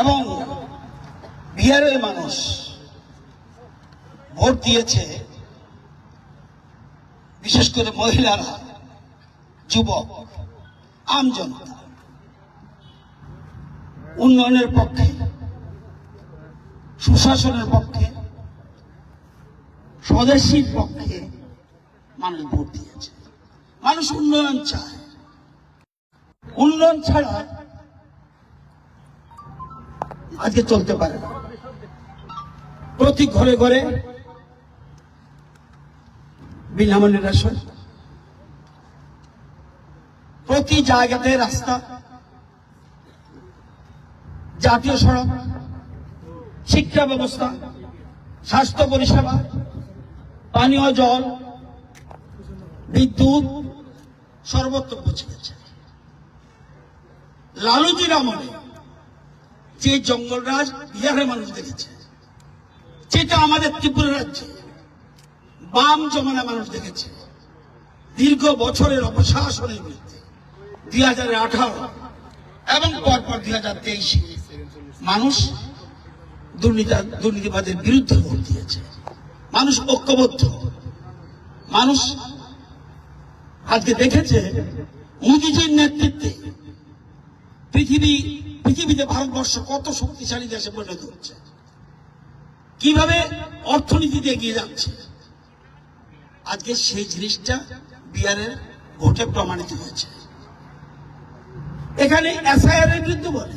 এবং বিহারের মানুষ ভোট দিয়েছে, বিশেষ করে মহিলারা, যুবক, আম জনতা। উন্নয়নের পক্ষে, সুশাসনের পক্ষে, স্বদেশীর পক্ষে মানুষ ভোট দিয়েছে। মানুষ উন্নয়ন চায়। উন্নয়ন ছাড়া আজকে চলতে পারে না। প্রতি ঘরে ঘরে বিনামূল্যে রেশন। প্রতি জায়গাতে রাস্তা। জাতীয় সড়ক। শিক্ষা ব্যবস্থা। স্বাস্থ্য পরিষেবা। পানীয় জল। বিদ্যুৎ। সর্বত্র পৌঁছে গেছে। লালুজির আমলে যে জঙ্গলরাজ বিহারের মানুষ দেখেছে, যেটা আমাদের ত্রিপুরা রাজ্যে বাম জমানা মানুষ দেখেছে, দীর্ঘ বছরের অপশাসনের বিরুদ্ধে দুই হাজার আঠারো এবং পরপর দুই হাজার তেইশে মানুষ দুর্নীতি, দুর্নীতিবাদের বিরুদ্ধে ভোট দিয়েছে। মানুষ ঐক্যবদ্ধ। মানুষ আজকে দেখেছে মোদীজির নেতৃত্বে পৃথিবী পৃথিবীতে ভারতবর্ষ কত শক্তিশালী দেশে পরিণত হচ্ছে? কীভাবে অর্থনীতিতে এগিয়ে যাচ্ছে? আজকে সেই জিনিসটা বিহারের ভোটে প্রমাণিত হয়েছে। এখানে এসআইআর এর বিরুদ্ধে বলে,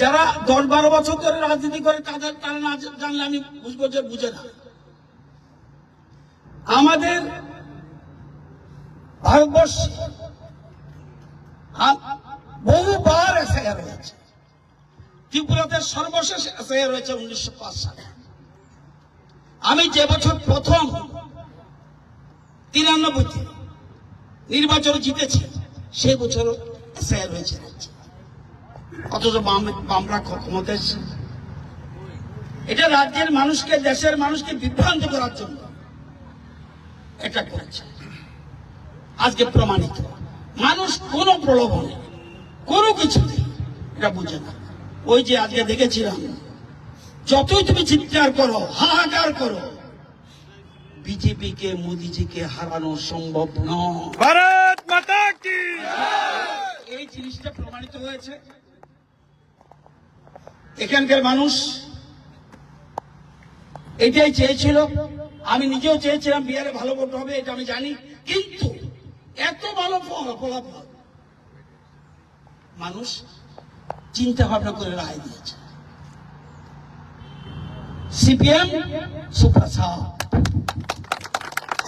যারা দশ বারো বছর ধরে রাজনীতি করে, তাদের তারা না জানলে আমি বুঝব যে বুঝে না। আমাদের ভারতবর্ষে বহুবার এসআইআর হয়েছে। ত্রিপুরাতে সর্বশেষ এসআইআর হয়েছে উনিশশো পাঁচ সালে। আমি যে বছর প্রথম তিরানব্বইতে নির্বাচন জিতেছি, সেই বছর এসআইআর হয়েছে। অথচ বাম বামরা ক্ষমতা এটা রাজ্যের মানুষকে, দেশের মানুষকে বিভ্রান্ত করার জন্য এটা করেছে। আজকে প্রমাণিত। মানুষ কোন প্রলোভনে কোনো কিছু এটা বুঝে না। ওই যে আজকে দেখেছিলাম যতই তুমি চিৎকার করো হাহাকার করো বিজেপিকে মোদিজিকে হারানো সম্ভব নয়। ভারত মাতা কি? এই জিনিসটা প্রমাণিত হয়েছে। এখানকার মানুষ এটাই চেয়েছিল। আমি নিজেও চেয়েছিলাম বিহারে ভালো ভোট হবে এটা আমি জানি। কিন্তু এত ভালো ফল ফলাফল মানুষ চিন্তা ভাবনা করে রায় দিয়েছে। CPM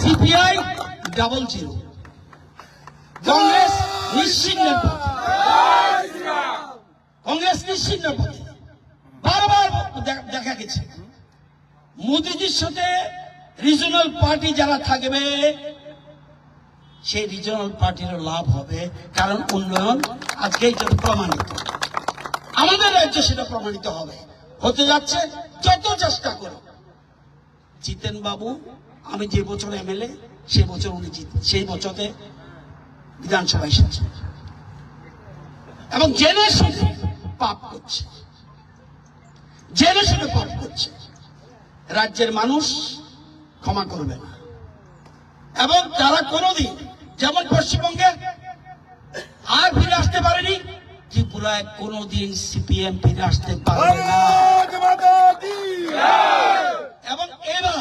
CPI double zero Congress নিশ্চিন্ন কংগ্রেস নিশ্চিন্ন পথে। বারবার দেখা গেছে। মোদিজির সাথে রিজনাল পার্টি যারা থাকবে সেই রিজনাল পার্টিরও লাভ হবে, কারণ উন্নয়ন আজকে এটা প্রমাণিত। আমাদের রাজ্যে সেটা প্রমাণিত হবে। হতে যাচ্ছে যত চেষ্টা করো। জিতেন বাবু আমি যে বছর এমএলএ, সে বছর উনি জিত, সেই বছরে বিধানসভা এসেছে এবং জেনে শুনে পাপ করছে। জেনে শুনে পাপ করছে। রাজ্যের মানুষ ক্ষমা করবে না। এবং তারা কোনোদিন যেমন পশ্চিমবঙ্গে আর ফিরে আসতে পারেনি ত্রিপুরায় কোনোদিন সিপিএম ফিরে আসতে পারে এবং এবার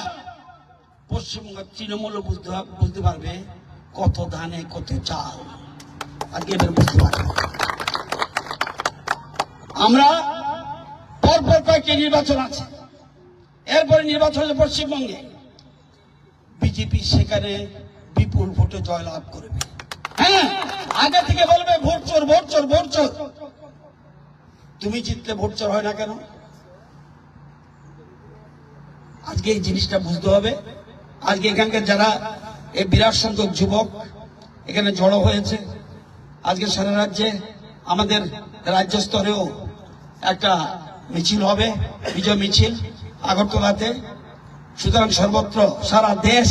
পশ্চিমবঙ্গের তৃণমূল বুঝতে পারবে কত ধানে কত চাল। আর এবার বুঝতে পারবে। আমরা পরপর কয়েকটি নির্বাচন আছে। এরপরে নির্বাচন হচ্ছে পশ্চিমবঙ্গে। বিজেপি সেখানে বিপুল ভোটে জয়লাভ করবে হ্যাঁ আগে থেকে বলবে ভোট চোর ভোট চোর ভোট চোর। তুমি জিতলে ভোট চোর হয় না কেন? আজকে এই জিনিসটা বুঝতে হবে। আজকে এখানকার যারা এই বিরাট সংখ্যক যুবক, এখানে জড়ো হয়েছে, আজকে সারা রাজ্যে আমাদের রাজ্য স্তরেও একটা মিছিল হবে, বিজয় মিছিল আগরতলাতে। সুতরাং সর্বত্র সারা দেশ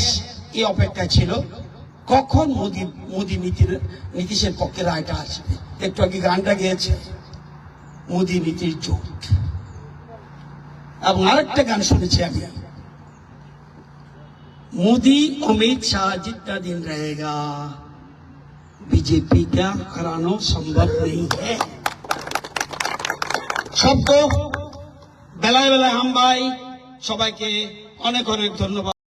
এই অপেক্ষায় ছিল কখন মোদী মোদী নীতির নীতিশের পক্ষে রায়টা আসবে একটু আগে গানটা গেয়েছে মোদি নীতির জোট এবং আরেকটা গান শুনেছি আমি मोदी अमित शाह जितना दिन रहेगा बीजेपी का हराना संभव नहीं है শব্দ বেলায় বেলায় হামবাই সবাইকে অনেক অনেক ধন্যবাদ